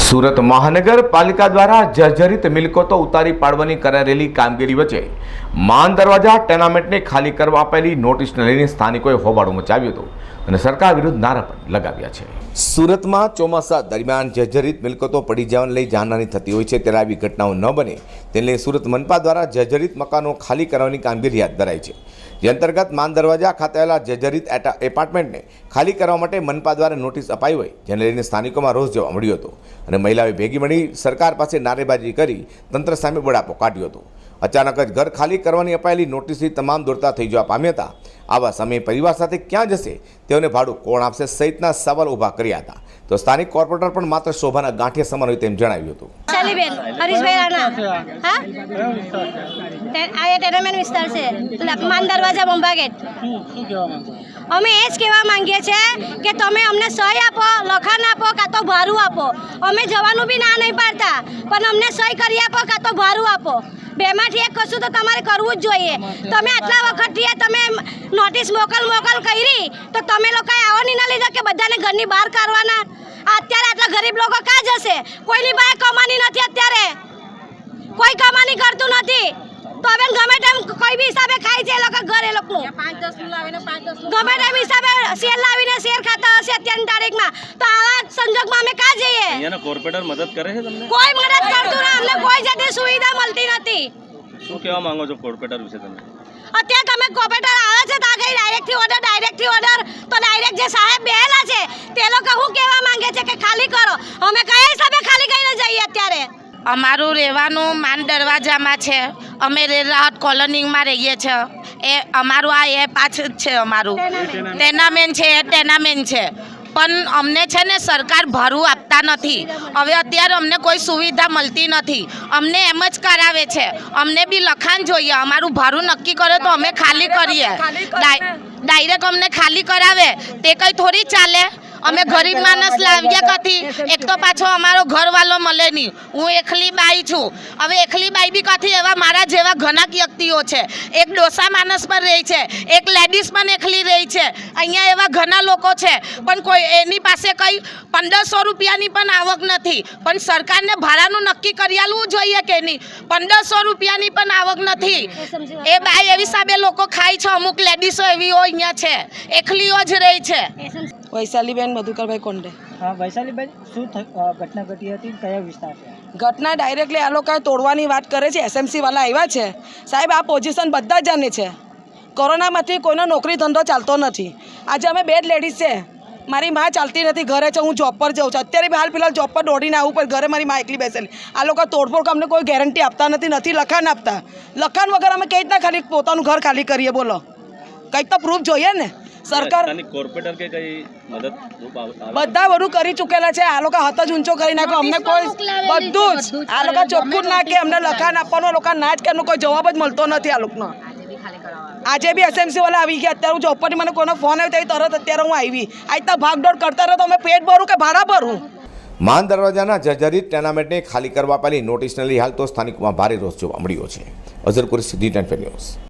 સુરત મહાનગરપાલિકા દ્વારા જર્જરિત મિલકતો ઉતારી પાડવાની કરાયેલી કામગીરી વચ્ચે માન દરવાજા ટેનામેન્ટને ખાલી કરવા આપેલી નોટિસને લઈને સ્થાનિકોએ હોબાળો મચાવ્યો હતો અને સરકાર વિરુદ્ધ નારા પણ લગાવ્યા છે. સુરતમાં ચોમાસા દરમિયાન જર્જરિત મિલકતો પડી જવાને લઈ જાનહાની થતી હોય છે ત્યારે આવી ઘટનાઓ ન બને તેને સુરત મનપા દ્વારા જર્જરિત મકાનો ખાલી કરવાની કામગીરી હાથ ધરાઈ છે. જે અંતર્ગત માન દરવાજા ખાતે આવેલા જર્જરિત એપાર્ટમેન્ટને ખાલી કરવા માટે મનપા દ્વારા નોટિસ અપાઈ હોય, જેને લઈને સ્થાનિકોમાં રોષ જોવા મળ્યો હતો અને મહિલાઓએ ભેગી મળી સરકાર પાસે નારેબાજી કરી તંત્ર સામે બળાપો કાઢ્યો હતો. અચાનક જ ઘર ખાલી કરવાની અપાયેલી નોટિસથી તમામ દોડતા થઈ જવા પામ્યા હતા. આવા સમયે પરિવાર સાથે ક્યાં જશે, તેઓને ભાડું કોણ આપશે સહિતના સવાલ ઊભા કર્યા હતા. તો સ્થાનિક કોર્પોરેટર પણ માત્ર શોભાના ગાંઠિયા સમાન હોય તેમ જણાવ્યું હતું. ચાલીબેન હરીશભાઈ રાણા. હા? આ એ ટેનામેન્ટ વિસ્તાર છે. માન દરવાજા બંબા ગેટ. અમે એ જ કહેવા માંગીએ છીએ કે તમે અમને સહી આપો લખાણ આપો કાં તો ભારું આપો. અમે જવાનું બી ના નહીં પાડતા પણ અમને સહી કરી આપો કાં તો ભારું આપો. બેમાંથી એક કશું તો તમારે કરવું જ જોઈએ. તમે આટલા વખતથી તમે નોટિસ મોકલ મોકલ કરી તો તમે લોકોએ આવો નહીં ના લીધા કે બધાને ઘરની બહાર કાઢવાના? અત્યારે આટલા ગરીબ લોકો કાં જશે? કોઈની પાસે કમાની નથી અત્યારે. કોઈ કમાની કરતું નથી. તો હવે ગમે તેમ કોઈ બી હિસાબે ખાય છે એ લોકો ઘર એ લોકોનું ગમે તેમ હિસાબે શેર લાવીને શેર ખાતા હશે અત્યારની તારીખમાં. તો આવા સંજોગમાં અમે ક્યાં જઈએ? અહીંયાના કોર્પોરેટર મદદ કરે છે તમને? કોઈ મદદ કરતું ના અમને કોઈ જાતની સુવિધા મળતી નથી. શું કહેવા માંગો છો કોર્પોરેટર વિશે તમે? અત્યારે તમે કોર્પોરેટર આવે છે તો આગળ ડાયરેક્ટથી ઓર્ડર ડાયરેક્ટથી ઓર્ડર તો ડાયરેક્ટ જે સાહેબ બેહેલા છે તે લોકો શું કહેવા માંગે છે કે ખાલી કરો? અમે કયા હિસાબે ખાલી કરીને જઈએ અત્યારે? અમારું રહેવાનું માન દરવાજામાં છે. અમે રેલાહટ કોલોનીમાં રહીએ છીએ એ અમારું આ એ પાછળ છે અમારું. ટેનામેન્ટ છે એ ટેનામેન્ટ છે. પણ અમને છે ને સરકાર ભરવું આપતા નથી. હવે અત્યારે અમને કોઈ સુવિધા મળતી નથી. અમને એમ જ કરાવે છે. અમને બી લખાણ જોઈએ. અમારું ભાડું નક્કી કરે તો અમે ખાલી કરીએ. ડાય- ડાયરેક્ટ અમને ખાલી કરાવે. તે કંઈ થોડી ચાલે. અમે ગરીબ માણસ લાવીએ કથી? એક તો પાછો અમારો ઘરવાળો મળે નહીં. હું એકલી બાઈ છું. હવે એકલી બાઈ બી કથી? એવા મારા જેવા ઘણા વ્યક્તિઓ છે. એક ડોસા માણસ પણ રહે છે. એક લેડીઝ પણ એકલી રહી છે. અહીંયા એવા ઘણા લોકો છે. પણ કોઈ એની પાસે કંઈ પંદરસો રૂપિયાની પણ આવક નથી. પણ સરકારને ભાડાનું નક્કી કરેલું જોઈએ કે નહીં? પંદરસો રૂપિયાની પણ આવક નથી. એ બાઈ એવી સાબે લોકો ખાય છે. અમુક લેડીઝો એવી અહીંયા છે. એકલીઓ જ રહી છે. વૈશાલીબેન મધુકરભાઈ કોંડે. હા વૈશાલીબેન શું ઘટના ઘટી હતી? કયા વિસ્તાર ઘટના ડાયરેક્ટલી આ લોકોએ તોડવાની વાત કરે છે એસએમસી વાળા આવ્યા છે. સાહેબ આ પોઝિશન બધા જ જાણે છે. કોરોનામાંથી કોઈનો નોકરી ધંધો ચાલતો નથી. આજે અમે બે જ લેડીઝ છે. મારી માં ચાલતી નથી ઘરે છે હું જોબ પર જાઉં છું. અત્યારે હાલ ફિલહાલ જોબ પર દોડીને આવું પણ ઘરે મારી માં એકલી બેસેલી. આ લોકો તોડફોડ અમને કોઈ ગેરંટી આપતા નથી નથી લખાણ આપતા. લખાણ વગર અમે કઈ રીતના ખાલી પોતાનું ઘર ખાલી કરીએ બોલો? કંઈક તો પ્રૂફ જોઈએ ને. સરકાર કોર્પોરેટર કે કઈ મદદ? બધા બધું કરી ચૂકેલા છે. આ લોકો હાથ જ ઊંચો કરી નાખ્યો. અમને કોઈ બધું જ. આ લોકો ચોખ્ખું જ ના કે અમને લખાણ આપવાનો લોકો ના જ કે કોઈ જવાબ જ મળતો નથી આ લોકોનો. આજે બી એસએમસી વાળા આવી ગયા. અત્યારે હું ચોપડી મને કોઈનો ફોન આવ્યો તો તરત અત્યારે હું આવી. આજ તો ભાગદોડ કરતા રહો તો અમે પેટ ભરું કે ભાડા ભરું? માન દરવાજાના જર્જરિત ટેનામેન્ટને ખાલી કરવા પહેલી નોટિસને લઈ હાલ તો સ્થાનિકોમાં ભારે રોષ જોવા મળ્યો છે. અઝરપુર સિદ્ધિ ટેન્ફે ન્યૂઝ.